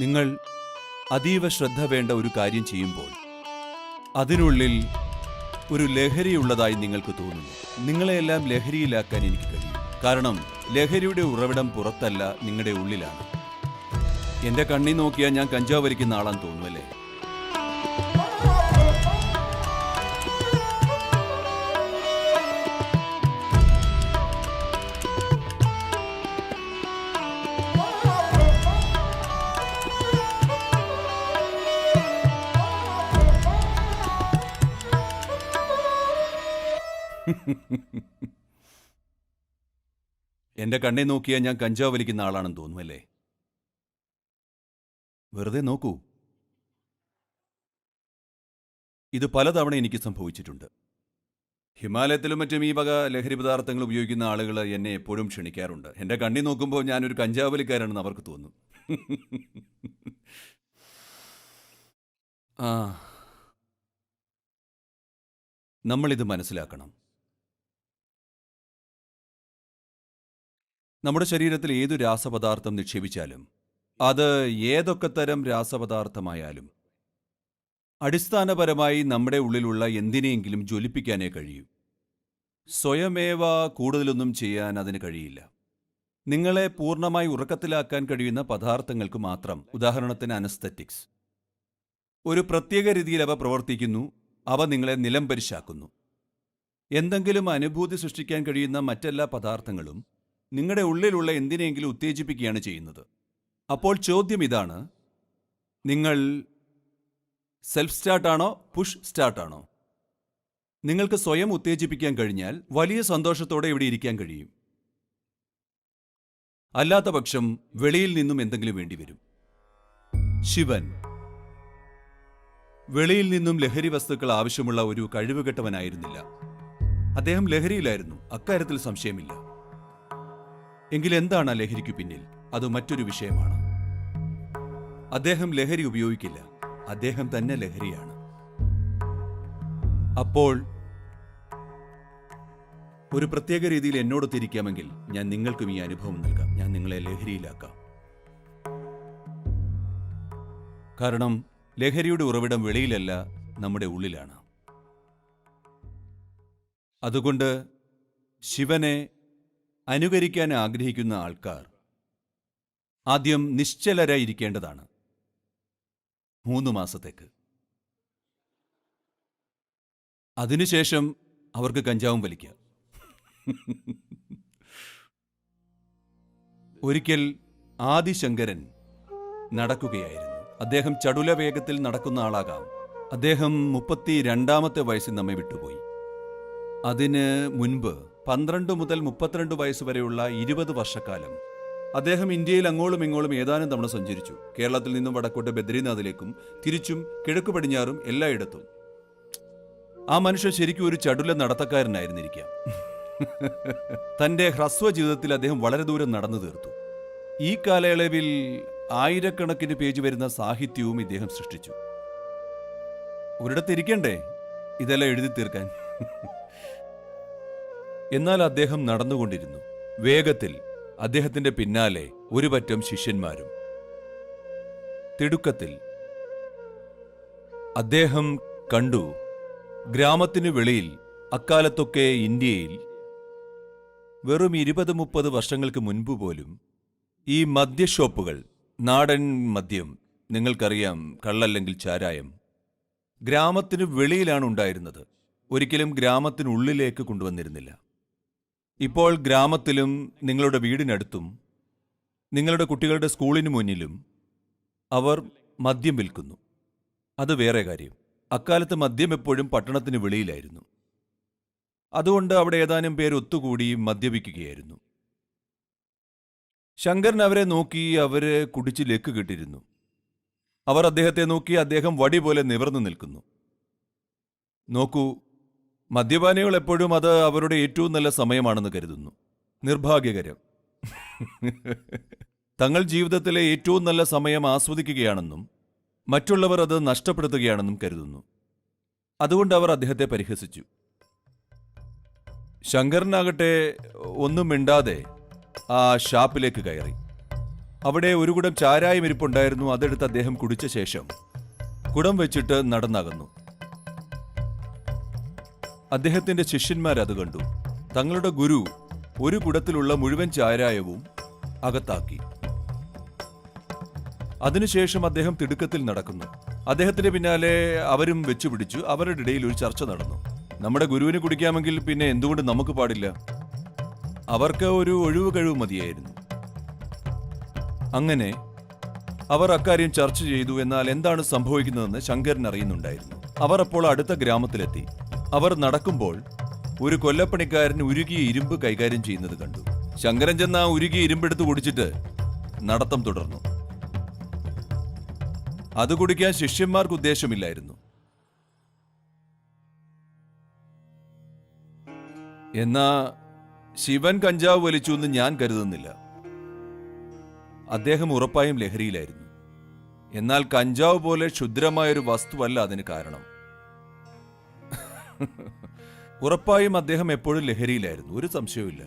നിങ്ങൾ അതീവ ശ്രദ്ധ വേണ്ട ഒരു കാര്യം ചെയ്യുമ്പോൾ അതിനുള്ളിൽ ഒരു ലഹരിയുള്ളതായി നിങ്ങൾക്ക് തോന്നുന്നു. നിങ്ങളെയെല്ലാം ലഹരിയിലാക്കാൻ എനിക്ക് കഴിയും. കാരണം ലഹരിയുടെ ഉറവിടം പുറത്തല്ല നിങ്ങളുടെ ഉള്ളിലാണ്. എന്റെ കണ്ണി നോക്കിയാൽ ഞാൻ കഞ്ചാവ് വലിക്കുന്ന ആളാന്ന് തോന്നുമല്ലേ എന്റെ കണ്ണെ നോക്കിയാൽ ഞാൻ കഞ്ചാവ് വലിക്കുന്ന ആളാണെന്ന് തോന്നുമല്ലേ? വെറുതെ നോക്കൂ. ഇത് പലതവണ എനിക്ക് സംഭവിച്ചിട്ടുണ്ട്. ഹിമാലയത്തിലും മറ്റും ഈ വക ലഹരി പദാർത്ഥങ്ങൾ ഉപയോഗിക്കുന്ന ആളുകൾ എന്നെ എപ്പോഴും ക്ഷണിക്കാറുണ്ട്. എന്റെ കണ്ണി നോക്കുമ്പോൾ ഞാനൊരു കഞ്ചാവ് വലിക്കാരാണെന്ന് അവർക്ക് തോന്നും. ആ. നമ്മളിത് മനസ്സിലാക്കണം. നമ്മുടെ ശരീരത്തിൽ ഏതു രാസപദാർത്ഥം നിക്ഷേപിച്ചാലും അത് ഏതൊക്കെ തരം രാസപദാർത്ഥമായാലും അടിസ്ഥാനപരമായി നമ്മുടെ ഉള്ളിലുള്ള എന്തിനെയെങ്കിലും ജ്വലിപ്പിക്കാനേ കഴിയൂ. സ്വയമേവ കൂടുതലൊന്നും ചെയ്യാൻ അതിന് കഴിയില്ല. നിങ്ങളെ പൂർണമായി ഉറക്കത്തിലാക്കാൻ കഴിയുന്ന പദാർത്ഥങ്ങൾക്ക് മാത്രം ഉദാഹരണത്തിന് അനസ്തറ്റിക്സ്. ഒരു പ്രത്യേക രീതിയിൽ അവ പ്രവർത്തിക്കുന്നു അവ നിങ്ങളെ നിലംപരിശാക്കുന്നു. എന്തെങ്കിലും അനുഭൂതി സൃഷ്ടിക്കാൻ കഴിയുന്ന മറ്റെല്ലാ പദാർത്ഥങ്ങളും നിങ്ങളുടെ ഉള്ളിലുള്ള എന്തിനെങ്കിലും ഉത്തേജിപ്പിക്കുകയാണ് ചെയ്യുന്നത്. അപ്പോൾ ചോദ്യം ഇതാണ് നിങ്ങൾ സെൽഫ് സ്റ്റാർട്ടാണോ പുഷ് സ്റ്റാർട്ടാണോ നിങ്ങൾക്ക് സ്വയം ഉത്തേജിപ്പിക്കാൻ കഴിഞ്ഞാൽ വലിയ സന്തോഷത്തോടെ ഇവിടെ ഇരിക്കാൻ കഴിയും. അല്ലാത്ത പക്ഷം വെളിയിൽ നിന്നും എന്തെങ്കിലും വേണ്ടിവരും ശിവൻ. വെളിയിൽ നിന്നും ലഹരി വസ്തുക്കൾ ആവശ്യമുള്ള ഒരു കഴിവുകെട്ടവനായിരുന്നില്ല. അദ്ദേഹം ലഹരിയിലായിരുന്നു അക്കാര്യത്തിൽ സംശയമില്ല. എങ്കിൽ എന്താണ് ലഹരിക്കു പിന്നിൽ? അത് മറ്റൊരു വിഷയമാണ്. അദ്ദേഹം ലഹരി ഉപയോഗിക്കില്ല. അദ്ദേഹം തന്നെ ലഹരിയാണ്. അപ്പോൾ ഒരു പ്രത്യേക രീതിയിൽ എന്നോട് തിരിക്കാമെങ്കിൽ ഞാൻ നിങ്ങൾക്കും ഈ അനുഭവം നൽകാം. ഞാൻ നിങ്ങളെ ലഹരിയിലാക്കാം. കാരണം ലഹരിയുടെ ഉറവിടം വെളിയിലല്ല നമ്മുടെ ഉള്ളിലാണ്. അതുകൊണ്ട് ശിവനെ അനുകരിക്കാൻ ആഗ്രഹിക്കുന്ന ആൾക്കാർ ആദ്യം നിശ്ചലരായിരിക്കേണ്ടതാണ്. മൂന്ന് മാസത്തേക്ക്. അതിനുശേഷം അവർക്ക് കഞ്ചാവും വലിക്കുക. ഒരിക്കൽ ആദിശങ്കരൻ നടക്കുകയായിരുന്നു. അദ്ദേഹം ചടുല വേഗത്തിൽ നടക്കുന്ന ആളാകാം. അദ്ദേഹം മുപ്പത്തി രണ്ടാമത്തെ വയസ്സിൽ നമ്മെ വിട്ടുപോയി. അതിന് മുൻപ് പന്ത്രണ്ട് മുതൽ മുപ്പത്തിരണ്ട് വയസ്സ് വരെയുള്ള ഇരുപത് വർഷക്കാലം. അദ്ദേഹം ഇന്ത്യയിൽ അങ്ങോളും ഇങ്ങോളും ഏതാനും തവണ സഞ്ചരിച്ചു. കേരളത്തിൽ നിന്നും വടക്കോട്ട് ബദ്രീനാഥിലേക്കും തിരിച്ചും കിഴക്ക് പടിഞ്ഞാറും എല്ലായിടത്തും. ആ മനുഷ്യൻ ശരിക്കും ഒരു ചടുല നടത്തക്കാരനായിരുന്നിരിക്കാം. തന്റെ ഹ്രസ്വ ജീവിതത്തിൽ അദ്ദേഹം വളരെ ദൂരം നടന്നു തീർത്തു. ഈ കാലയളവിൽ ആയിരക്കണക്കിന് പേജ് വരുന്ന സാഹിത്യവും ഇദ്ദേഹം സൃഷ്ടിച്ചു. ഒരിടത്തിരിക്കണ്ടേ ഇതെല്ലാം എഴുതി തീർക്കാൻ. എന്നാൽ അദ്ദേഹം നടന്നുകൊണ്ടിരുന്നു. വേഗത്തിൽ അദ്ദേഹത്തിന്റെ പിന്നാലെ ഒരു പറ്റം ശിഷ്യന്മാരും. തിടുക്കത്തിൽ അദ്ദേഹം കണ്ടു ഗ്രാമത്തിനു വെളിയിൽ അക്കാലത്തൊക്കെ ഇന്ത്യയിൽ വെറും ഇരുപത് മുപ്പത് വർഷങ്ങൾക്ക് മുൻപ് പോലും ഈ മദ്യഷോപ്പുകൾ നാടൻ മദ്യം നിങ്ങൾക്കറിയാം കള്ളല്ലെങ്കിൽ ചാരായം ഗ്രാമത്തിനു വെളിയിലാണ് ഉണ്ടായിരുന്നത്. ഒരിക്കലും ഗ്രാമത്തിനുള്ളിലേക്ക് കൊണ്ടുവന്നിരുന്നില്ല. ഇപ്പോൾ ഗ്രാമത്തിലും നിങ്ങളുടെ വീടിനടുത്തും നിങ്ങളുടെ കുട്ടികളുടെ സ്കൂളിന് മുന്നിലും അവർ മദ്യം വിൽക്കുന്നു. അത് വേറെ കാര്യം. അക്കാലത്ത് മദ്യം എപ്പോഴും പട്ടണത്തിന് വെളിയിലായിരുന്നു. അതുകൊണ്ട് അവിടെ ഏതാനും പേർ ഒത്തുകൂടി മദ്യപിക്കുകയായിരുന്നു. ശങ്കരൻ അവരെ നോക്കി അവരെ കുടിച്ച് ലെക്ക് കിട്ടിയിരുന്നു അവർ അദ്ദേഹത്തെ നോക്കി അദ്ദേഹം വടി പോലെ നിവർന്നു നിൽക്കുന്നു. നോക്കൂ മദ്യപാനികൾ എപ്പോഴും അത് അവരുടെ ഏറ്റവും നല്ല സമയമാണെന്ന് കരുതുന്നു. നിർഭാഗ്യകരം. തങ്ങൾ ജീവിതത്തിലെ ഏറ്റവും നല്ല സമയം ആസ്വദിക്കുകയാണെന്നും മറ്റുള്ളവർ അത് നഷ്ടപ്പെടുത്തുകയാണെന്നും കരുതുന്നു. അതുകൊണ്ട് അവർ അദ്ദേഹത്തെ പരിഹസിച്ചു. ശങ്കരനാകട്ടെ ഒന്നും മിണ്ടാതെ ആ ഷാപ്പിലേക്ക് കയറി. അവിടെ ഒരു കുടം ചാരായം ഇരിപ്പുണ്ടായിരുന്നു അതെടുത്ത് അദ്ദേഹം കുടിച്ച ശേഷം കുടം വെച്ചിട്ട് നടന്നകന്നു. അദ്ദേഹത്തിന്റെ ശിഷ്യന്മാർ അത് കണ്ടു. തങ്ങളുടെ ഗുരു ഒരു കുടത്തിലുള്ള മുഴുവൻ ചാരായവും അകത്താക്കി. അതിനുശേഷം അദ്ദേഹം തിടുക്കത്തിൽ നടക്കുന്നു. അദ്ദേഹത്തിന്റെ പിന്നാലെ അവരും വെച്ചുപിടിച്ചു. അവരുടെ ഇടയിൽ ഒരു ചർച്ച നടന്നു. നമ്മുടെ ഗുരുവിന് കുടിക്കാമെങ്കിൽ പിന്നെ എന്തുകൊണ്ട് നമുക്ക് പാടില്ല? അവർക്ക് ഒരു ഒഴിവ് കഴിവ് മതിയായിരുന്നു. അങ്ങനെ അവർ അക്കാര്യം ചർച്ച ചെയ്തു. എന്നാൽ എന്താണ് സംഭവിക്കുന്നതെന്ന് ശങ്കരൻ അറിയുന്നുണ്ടായിരുന്നു. അവർ അപ്പോൾ അടുത്ത ഗ്രാമത്തിലെത്തി. അവർ നടക്കുമ്പോൾ ഒരു കൊല്ലപ്പണിക്കാരൻ ഉരുകിയ ഇരുമ്പ് കൈകാര്യം ചെയ്യുന്നത് കണ്ടു. ശങ്കരൻ ചെന്ന ആ ഉരുകിയ ഇരുമ്പെടുത്ത് കുടിച്ചിട്ട് നടത്തം തുടർന്നു. അത് കുടിക്കാൻ ശിഷ്യന്മാർക്ക് ഉദ്ദേശമില്ലായിരുന്നു. എന്നാ ശിവൻ കഞ്ചാവ് വലിച്ചു എന്ന് ഞാൻ കരുതുന്നില്ല. അദ്ദേഹം ഉറപ്പായും ലഹരിയിലായിരുന്നു. എന്നാൽ കഞ്ചാവ് പോലെ ക്ഷുദ്രമായൊരു വസ്തുവല്ല അതിന് കാരണം. ഉറപ്പായും അദ്ദേഹം എപ്പോഴും ലഹരിയിലായിരുന്നു. ഒരു സംശയവുമില്ല.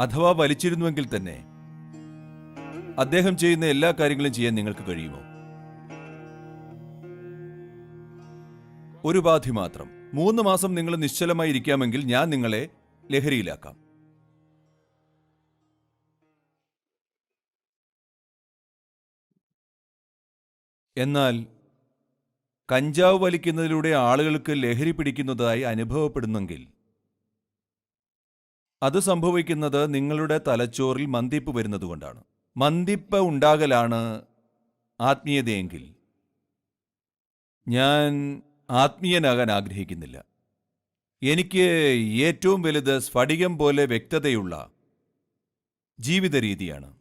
അഥവാ വലിച്ചിരുന്നുവെങ്കിൽ തന്നെ അദ്ദേഹം ചെയ്യുന്ന എല്ലാ കാര്യങ്ങളും ചെയ്യാൻ നിങ്ങൾക്ക് കഴിയുമോ? ഒരു ബാധി മാത്രം. മൂന്ന് മാസം നിങ്ങൾ നിശ്ചലമായി ഇരിക്കാമെങ്കിൽ ഞാൻ നിങ്ങളെ ലഹരിയിലാക്കാം. എന്നാൽ കഞ്ചാവ് വലിക്കുന്നതിലൂടെ ആളുകൾക്ക് ലഹരി പിടിക്കുന്നതായി അനുഭവപ്പെടുന്നെങ്കിൽ. അത് സംഭവിക്കുന്നത് നിങ്ങളുടെ തലച്ചോറിൽ മന്തിപ്പ് വരുന്നതുകൊണ്ടാണ് മന്തിപ്പ് ഉണ്ടാകലാണ് ആത്മീയതയെങ്കിൽ. ഞാൻ ആത്മീയനാകാൻ ആഗ്രഹിക്കുന്നില്ല. എനിക്ക് ഏറ്റവും വലുത് സ്ഫടികം പോലെ വ്യക്തതയുള്ള ജീവിത രീതിയാണ്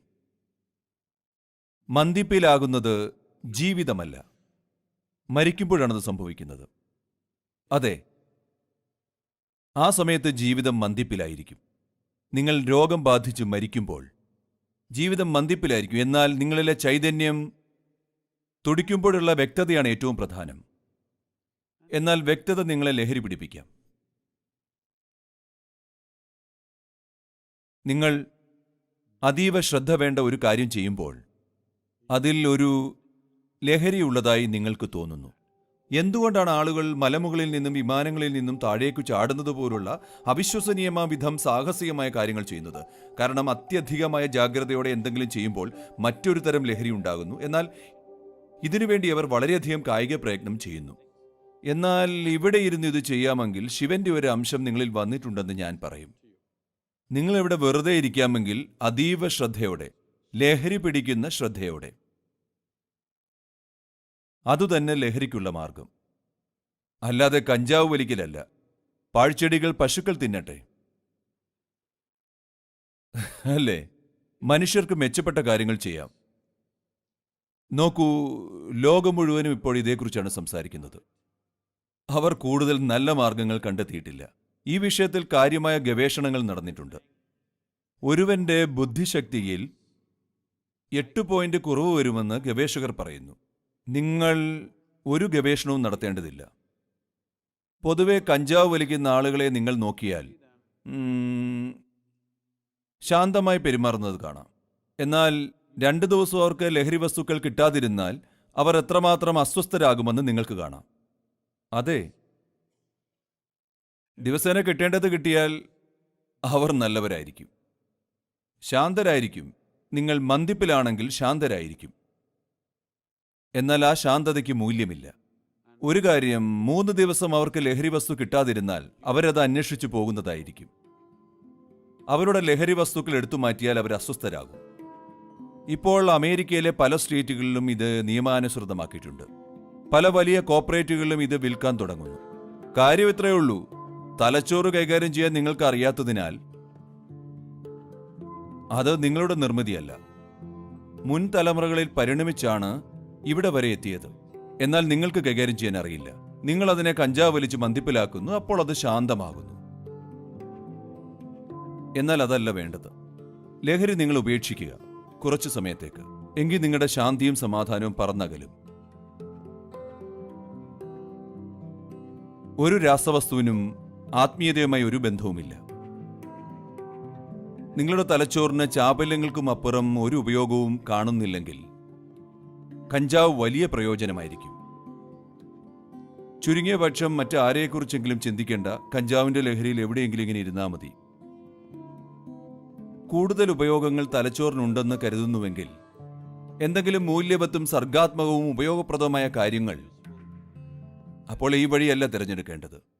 മന്തിപ്പിലാകുന്നത് ജീവിതമല്ല. മരിക്കുമ്പോഴാണത് സംഭവിക്കുന്നത്. അതെ. ആ സമയത്ത് ജീവിതം മന്ദിപ്പിലായിരിക്കും. നിങ്ങൾ രോഗം ബാധിച്ച് മരിക്കുമ്പോൾ ജീവിതം മന്ദിപ്പിലായിരിക്കും. എന്നാൽ നിങ്ങളിലെ ചൈതന്യം തുടിക്കുമ്പോഴുള്ള വ്യക്തതയാണ് ഏറ്റവും പ്രധാനം. എന്നാൽ വ്യക്തത നിങ്ങളെ ലഹരി പിടിപ്പിക്കാം. നിങ്ങൾ അതീവ ശ്രദ്ധ വേണ്ട ഒരു കാര്യം ചെയ്യുമ്പോൾ അതിൽ ഒരു ലഹരിയുള്ളതായി നിങ്ങൾക്ക് തോന്നുന്നു. എന്തുകൊണ്ടാണ് ആളുകൾ മലമുകളിൽ നിന്നും വിമാനങ്ങളിൽ നിന്നും താഴേക്കു ചാടുന്നത് പോലുള്ള അവിശ്വസനീയമാവിധം സാഹസികമായ കാര്യങ്ങൾ ചെയ്യുന്നത്? കാരണം അത്യധികമായ ജാഗ്രതയോടെ എന്തെങ്കിലും ചെയ്യുമ്പോൾ മറ്റൊരു തരം ലഹരി ഉണ്ടാകുന്നു. എന്നാൽ ഇതിനുവേണ്ടി അവർ വളരെയധികം കായിക പ്രയത്നം ചെയ്യുന്നു. എന്നാൽ ഇവിടെ ഇരുന്ന് ഇത് ചെയ്യാമെങ്കിൽ ശിവന്റെ ഒരു അംശം നിങ്ങളിൽ വന്നിട്ടുണ്ടെന്ന് ഞാൻ പറയും. നിങ്ങളിവിടെ വെറുതെ ഇരിക്കാമെങ്കിൽ അതീവ ശ്രദ്ധയോടെ ലഹരി പിടിക്കുന്ന ശ്രദ്ധയോടെ. അതുതന്നെ ലഹരിക്കുള്ള മാർഗം അല്ലാതെ കഞ്ചാവ് വലിക്കലല്ല. പാഴ്ചെടികൾ പശുക്കൾ തിന്നട്ടെ. അല്ലേ? മനുഷ്യർക്ക് മെച്ചപ്പെട്ട കാര്യങ്ങൾ ചെയ്യാം. നോക്കൂ ലോകം മുഴുവനും ഇപ്പോൾ ഇതേക്കുറിച്ചാണ് സംസാരിക്കുന്നത്. അവർ കൂടുതൽ നല്ല മാർഗങ്ങൾ കണ്ടെത്തിയിട്ടില്ല. ഈ വിഷയത്തിൽ കാര്യമായ ഗവേഷണങ്ങൾ നടന്നിട്ടുണ്ട്. ഒരുവന്റെ ബുദ്ധിശക്തിയിൽ എട്ട് പോയിന്റ് കുറവ് വരുമെന്ന് ഗവേഷകർ പറയുന്നു. നിങ്ങൾ ഒരു ഗവേഷണവും നടത്തേണ്ടതില്ല. പൊതുവെ കഞ്ചാവ് വലിക്കുന്ന ആളുകളെ നിങ്ങൾ നോക്കിയാൽ ശാന്തമായി പെരുമാറുന്നത് കാണാം. എന്നാൽ രണ്ട് ദിവസം അവർക്ക് ലഹരി വസ്തുക്കൾ കിട്ടാതിരുന്നാൽ അവർ എത്രമാത്രം അസ്വസ്ഥരാകുമെന്ന് നിങ്ങൾക്ക് കാണാം. അതെ. ദിവസേന കിട്ടേണ്ടത് കിട്ടിയാൽ അവർ നല്ലവരായിരിക്കും. ശാന്തരായിരിക്കും. നിങ്ങൾ മന്ദിപ്പിലാണെങ്കിൽ ശാന്തരായിരിക്കും. എന്നാൽ ആ ശാന്തതയ്ക്ക് മൂല്യമില്ല. ഒരു കാര്യം മൂന്ന് ദിവസം അവർക്ക് ലഹരി വസ്തു കിട്ടാതിരുന്നാൽ അവരത് അന്വേഷിച്ചു പോകുന്നതായിരിക്കും. അവരുടെ ലഹരി വസ്തുക്കൾ എടുത്തു മാറ്റിയാൽ അവർ അസ്വസ്ഥരാകും. ഇപ്പോൾ അമേരിക്കയിലെ പല സ്റ്റേറ്റുകളിലും ഇത് നിയമാനുസൃതമാക്കിയിട്ടുണ്ട്. പല വലിയ കോർപ്പറേറ്റുകളിലും ഇത് വിൽക്കാൻ തുടങ്ങുന്നു. കാര്യം ഇത്രയേ ഉള്ളൂ. തലച്ചോറ് കൈകാര്യം ചെയ്യാൻ നിങ്ങൾക്ക് അറിയാത്തതിനാൽ അത് നിങ്ങളുടെ നിർമ്മിതിയല്ല. മുൻ തലമുറകളിൽ പരിണമിച്ചാണ് ഇവിടെ വരെ എത്തിയത്. എന്നാൽ നിങ്ങൾക്ക് കൈകാര്യം ചെയ്യാൻ അറിയില്ല. നിങ്ങൾ അതിനെ കഞ്ചാവ് വലിച്ച് മന്തിപ്പിലാക്കുന്നു അപ്പോൾ അത് ശാന്തമാകുന്നു. എന്നാൽ അതല്ല വേണ്ടത്. ലഹരി നിങ്ങൾ ഉപേക്ഷിക്കുക കുറച്ചു സമയത്തേക്ക്. എങ്കിൽ നിങ്ങളുടെ ശാന്തിയും സമാധാനവും പറന്നകലും. ഒരു രാസവസ്തുവിനും ആത്മീയതയുമായി ഒരു ബന്ധവുമില്ല. നിങ്ങളുടെ തലച്ചോറിന് ചാപല്യങ്ങൾക്കും അപ്പുറം ഒരു ഉപയോഗവും കാണുന്നില്ലെങ്കിൽ കഞ്ചാവ് വലിയ പ്രയോജനമായിരിക്കും. ചുരുങ്ങിയ പക്ഷം മറ്റാരെക്കുറിച്ചെങ്കിലും ചിന്തിക്കേണ്ട കഞ്ചാവിന്റെ ലഹരിയിൽ എവിടെയെങ്കിലും ഇങ്ങനെ ഇരുന്നാൽ മതി. കൂടുതൽ ഉപയോഗങ്ങൾ തലച്ചോറിനുണ്ടെന്ന് കരുതുന്നുവെങ്കിൽ എന്തെങ്കിലും മൂല്യവത്തും സർഗാത്മകവും ഉപയോഗപ്രദവുമായ കാര്യങ്ങൾ അപ്പോൾ ഈ വഴിയല്ല തിരഞ്ഞെടുക്കേണ്ടത്.